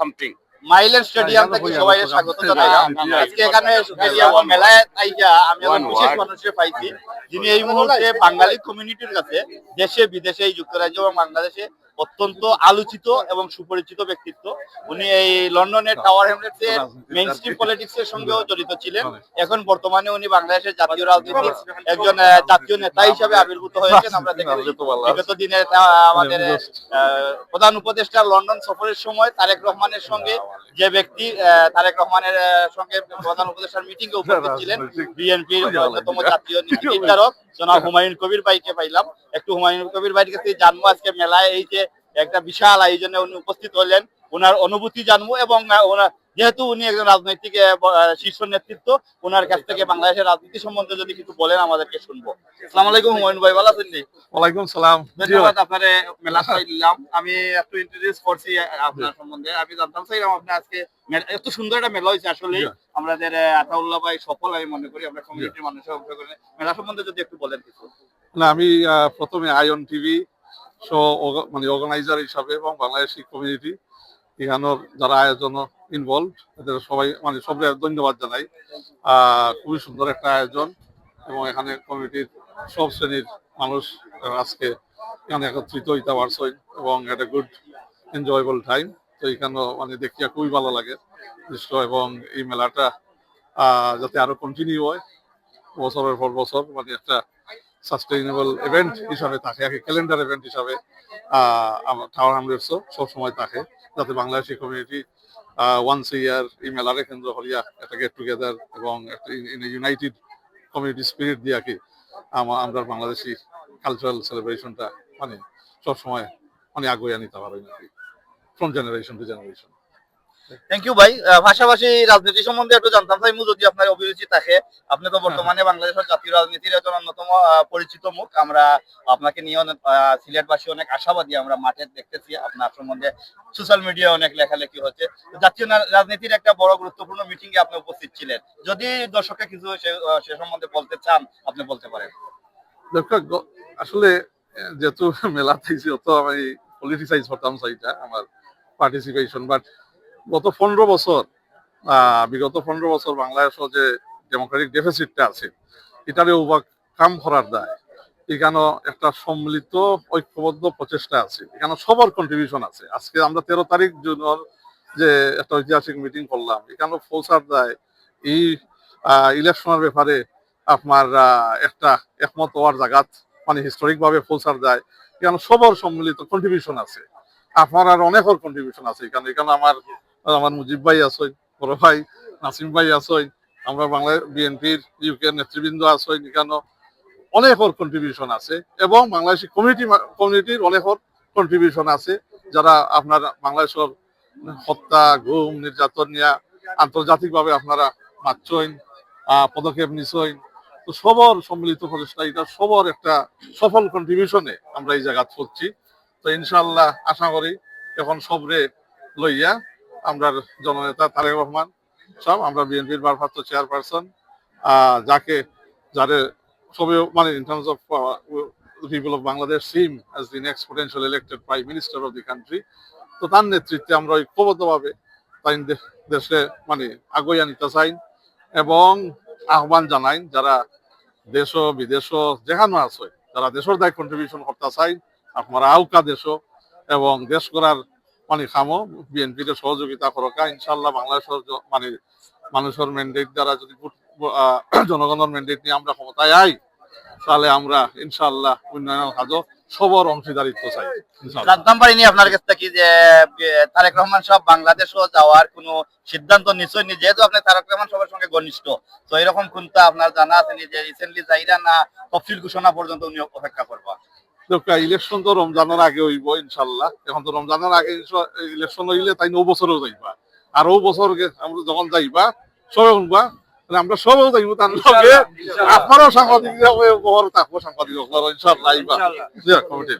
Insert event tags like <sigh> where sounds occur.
Something মাইলের stadium থেকে সবাই স্বাগত জানাই। আজকে এখানে স্টেডিয়াম ও মেলায় আইয়া আমি একজন বিশেষ. পাইছি যিনি এই মুহূর্তে বাঙালি কমিউনিটির কাছে দেশে বিদেশে এই যুক্তরাজ্য এবং বাংলাদেশে অত্যন্ত আলোচিত এবং সুপরিচিত ব্যক্তিত্ব। উনি এই লন্ডনের টাওয়ার হ্যামলেটস এর মেইন স্ট্রিম পলিটিক্স এর সঙ্গেও জড়িত ছিলেন। এখন বর্তমানে উনি বাংলাদেশের জাতীয় রাজনীতির একজন জাতীয় নেতা হিসাবে আবির্ভূত হয়েছেন। আমরা দেখেছি বিগত দিনে আমাদের প্রধান উপদেষ্টা লন্ডন সফরের সময় তারেক রহমানের সঙ্গে যে ব্যক্তি তারেক রহমানের সঙ্গে প্রধান উপদেষ্টার মিটিং এ উপস্থিত ছিলেন। বিএনপির অন্যতম জাতীয় নীতি নির্ধারক জনাব হুমায়ুন কবির ভাইকে পাইলাম। একটু হুমায়ুন কবির ভাইয়ের কাছে জানব আজকে মেলায় এই যে একটা বিশাল আয়োজনে উনি উপস্থিত হলেন। ওনার অনুভূতি জানব এবং ওনার যেহেতু উনি একজন রাজনৈতিক শীর্ষ নেতৃত্ব ওনার কাছ থেকে বাংলাদেশের রাজনীতি সম্বন্ধে যদি কিছু বলেন আমাদেরকে শুনব। আসসালামু আলাইকুম হুমায়ুন ভাই ভালো আছেন ওয়ালাইকুম সালাম। ধন্যবাদ আপনার মেলা দিলাম। আমি একটু ইন্ট্রোডিউস করছি আপনার সম্বন্ধে। আমি জানতাম চাইলাম আপনি আজকে এত সুন্দর একটা মেলা হয়েছে আসলে। আমাদের আতাউল্লাহ ভাই সফল আমি মনে করি আমরা কমিউনিটির মানুষের অংশগ্রহণে। মেলা সম্বন্ধে যদি একটু বলেন কিছু। না আমি প্রথমে আয়ন টিভি শো মানে অর্গানাইজার হিসাবে এবং বাংলাদেশি কমিউনিটি এখানের যারা আয়োজন ইনভলভ এদের সবাই মানে সবাই ধন্যবাদ জানাই। খুবই সুন্দর একটা আয়োজন এবং এখানে কমিউনিটির সব শ্রেণির মানুষ আজকে এখানে একত্রিত হইতে পারছে এবং একটা গুড এনজয়েবল টাইম তো এখানে মানে দেখিয়া খুবই ভালো লাগে। দৃশ্য এবং এই মেলাটা যাতে আরও কন্টিনিউ হয়, বছরের পর বছর মানে একটা সাস্টেইনেবল ইভেন্ট হিসাবে থাকে, আর ক্যালেন্ডার ইভেন্ট হিসাবে টাওয়ার হামলেটসও সবসময় থাকে, যাতে বাংলাদেশি কমিউনিটি ওয়ান্স ইয়ার এই মেলারে কেন্দ্র করিয়া একটা গেট টুগেদার এবং একটা ইউনাইটেড কমিউনিটি স্পিরিট দিয়ে কি, আমা- আমরা বাংলাদেশি কালচারাল সেলিব্রেশনটা মানে সবসময় মানে আগুয়ে নিতে পারি নাকি from generation to generation thank you ভাই রাজনীতি সম্বন্ধে একটু জানতাম। চাইমু যদি আপনার অভিরুচি থাকে, আপনি তো বর্তমানে বাংলাদেশের জাতীয় রাজনীতির একজন অন্যতম পরিচিত মুখ। আমরা আপনাকে নিয়ে অনেক সিলেটবাসী অনেক আশাবাদী। আমরা মাঠে দেখতেছি আপনার সম্বন্ধে। সোশ্যাল মিডিয়া অনেক লেখালেখি হচ্ছে। জাতীয় রাজনীতির একটা বড় গুরুত্বপূর্ণ মিটিং এ আপনি উপস্থিত ছিলেন। যদি দর্শককে কিছু সে- সম্বন্ধে বলতে চান, আপনি বলতে পারেন। গ- আসলে যেহেতু মেলা অত আমি পলিটিসাইজ করতাম চাইটা আমার পার্টিসিপেশন বাট গত পনেরো বছর বিগত পনেরো বছর বাংলাদেশের যে ডেমোক্রেটিক ডেফিসিটটা আছে এটারে ওভারকাম করার দায়। এখানে একটা সম্মিলিত ঐক্যবদ্ধ প্রচেষ্টা আছে। এখানে সবার কন্ট্রিবিউশন আছে। আজকে আমরা তেরো তারিখ জুনের যে একটা ঐতিহাসিক মিটিং করলাম এখানে পৌঁছার দায়। এই ইলেকশনের ব্যাপারে আপনার একটা একমত হওয়ার জায়গাত মানে হিস্টোরিক ভাবে পৌঁছার যায় এখানে সবার সম্মিলিত কন্ট্রিবিউশন আছে। আপনার আর অনেকের কন্ট্রিবিউশন আছে। এখানে এখানে আমার আমার মুজিব ভাই আছেন বড় ভাই নাসিম ভাই আসই আমরা বাংলা বিএনপির ইউকে নেতৃবৃন্দ আসই এখানে। অনেকের কন্ট্রিবিউশন আছে এবং বাংলাদেশি কমিউনিটি কমিউনিটির অনেকের কন্ট্রিবিউশন আছে। যারা আপনার বাংলাদেশের হত্যা ঘুম নির্যাতন নিয়ে আন্তর্জাতিকভাবে আপনারা আহ, পদক্ষেপ নিছেন। তো সবর সম্মিলিত প্রচেষ্টা এটা সবার একটা সফল কন্ট্রিবিউশনে আমরা এই জায়গা করছি তো ইনশাল্লাহ আশা করি এখন সবরে লইয়া আমরা জননেতা তারেক রহমান সব আমরা বিএনপির ভারপ্রাপ্ত চেয়ারপারসন যাকে, যারে সবে মানে in terms of people of Bangladesh seem as the next potential elected prime minister of the country তো তার নেতৃত্বে আমরা ঐক্যবদ্ধভাবে তাই দেশে মানে আগুয়া নিতে চাই এবং আহ্বান জানাই যারা দেশ বিদেশ যেখানে আছে, যারা দেশের দায় কন্ট্রিবিউশন করতে চাই, আপনারা আউকা দেশ এবং দেশ করার মানে খামো বিএনপির সহযোগিতা করকা ইনশাল্লাহ বাংলাদেশের মানে মানুষের ম্যান্ডেট দ্বারা যদি <clears throat> জনগণের ম্যান্ডেট নিয়ে আমরা ক্ষমতায় আই, তাহলে আমরা ইনশাল্লাহ উন্নয়নের কাজও সবার অংশীদারিত্ব চাই জানতাম পারিনি আপনার কাছ থেকে যে তারেক রহমান সাহেব বাংলাদেশও যাওয়ার কোনো সিদ্ধান্ত নিশ্চয় নি যেহেতু আপনি তারেক রহমান সবার সঙ্গে ঘনিষ্ঠ, তো এরকম কোনটা আপনার জানা আছে যে রিসেন্টলি যাইরা না তফসিল ঘোষণা পর্যন্ত উনি অপেক্ষা করবা? ইলেকশন তো রমজানের আগে হইব ইনশাল্লাহ। এখন তো রমজানের আগে ইলেকশন হইলে তাই নৌ বছরও যাইবা। আর ও বছর আমরা যখন যাইবা সবে শুনবা আমরা সবেও যাইব তার সঙ্গে আপনারও সাংবাদিক থাকব সাংবাদিক ইনশাল্লাহ আইবা কমিটি।